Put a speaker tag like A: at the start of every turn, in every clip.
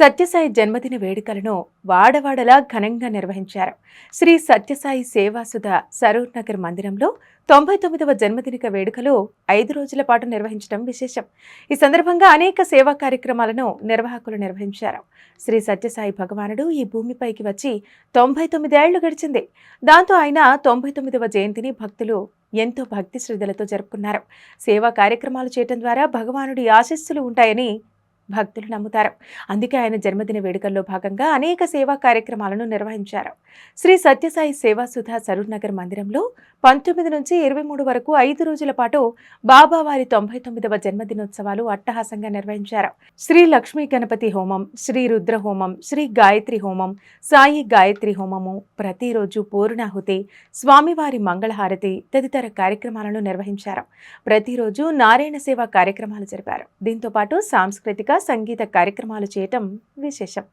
A: సత్యసాయి జన్మదిన వేడుకలను వాడవాడలా ఘనంగా నిర్వహించారు. శ్రీ సత్యసాయి సేవాసుధ సరూర్ నగర్ మందిరంలో తొంభై తొమ్మిదవ జన్మదినిక వేడుకలు ఐదు రోజుల పాటు నిర్వహించడం విశేషం. ఈ సందర్భంగా అనేక సేవా కార్యక్రమాలను నిర్వాహకులు నిర్వహించారు. శ్రీ సత్యసాయి భగవానుడు ఈ భూమిపైకి వచ్చి తొంభై తొమ్మిదేళ్ళు గడిచింది. దాంతో ఆయన తొంభై తొమ్మిదవ జయంతిని భక్తులు ఎంతో భక్తి శ్రద్ధలతో జరుపుకున్నారు. సేవా కార్యక్రమాలు చేయటం ద్వారా భగవానుడి ఆశస్సులు ఉంటాయని భక్తులు నమ్ముతారు. అందుకే ఆయన జన్మదిన వేడుకల్లో భాగంగా అనేక సేవా కార్యక్రమాలను నిర్వహించారు. శ్రీ సత్యసాయి సేవా సుధా సరూర్ నగర్ మందిరంలో పంతొమ్మిది నుంచి ఇరవై మూడు వరకు ఐదు రోజుల పాటు బాబావారి తొంభై తొమ్మిదవ జన్మదినోత్సవాలు అట్టహాసంగా నిర్వహించారు. శ్రీ లక్ష్మీ గణపతి హోమం శ్రీ రుద్ర హోమం శ్రీ గాయత్రి హోమం సాయి గాయత్రి హోమము ప్రతిరోజు పూర్ణాహుతి స్వామివారి మంగళహారతి తదితర కార్యక్రమాలను నిర్వహించారు. ప్రతిరోజు నారాయణ సేవ కార్యక్రమాలు జరిపారు. దీంతో పాటు సాంస్కృతిక సంగీత కార్యక్రమాలు చేయటం విశేషం.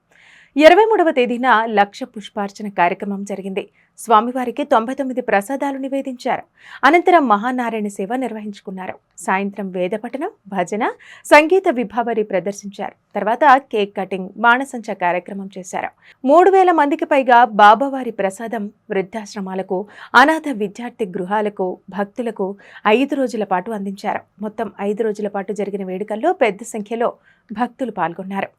A: ఇరవై మూడవ తేదీన లక్ష పుష్పార్చన కార్యక్రమం జరిగింది. స్వామివారికి తొంభై తొమ్మిది ప్రసాదాలు నివేదించారు. అనంతరం మహానారాయణ సేవ నిర్వహించుకున్నారు. సాయంత్రం వేదపఠనం భజన సంగీత విభావరి ప్రదర్శించారు. తర్వాత కేక్ కటింగ్ బాణసంచ కార్యక్రమం చేశారు. మూడు వేల మందికి పైగా బాబావారి ప్రసాదం వృద్ధాశ్రమాలకు అనాథ విద్యార్థి గృహాలకు భక్తులకు ఐదు రోజుల పాటు అందించారు. మొత్తం ఐదు రోజుల పాటు జరిగిన వేడుకల్లో పెద్ద సంఖ్యలో భక్తులు పాల్గొన్నారు.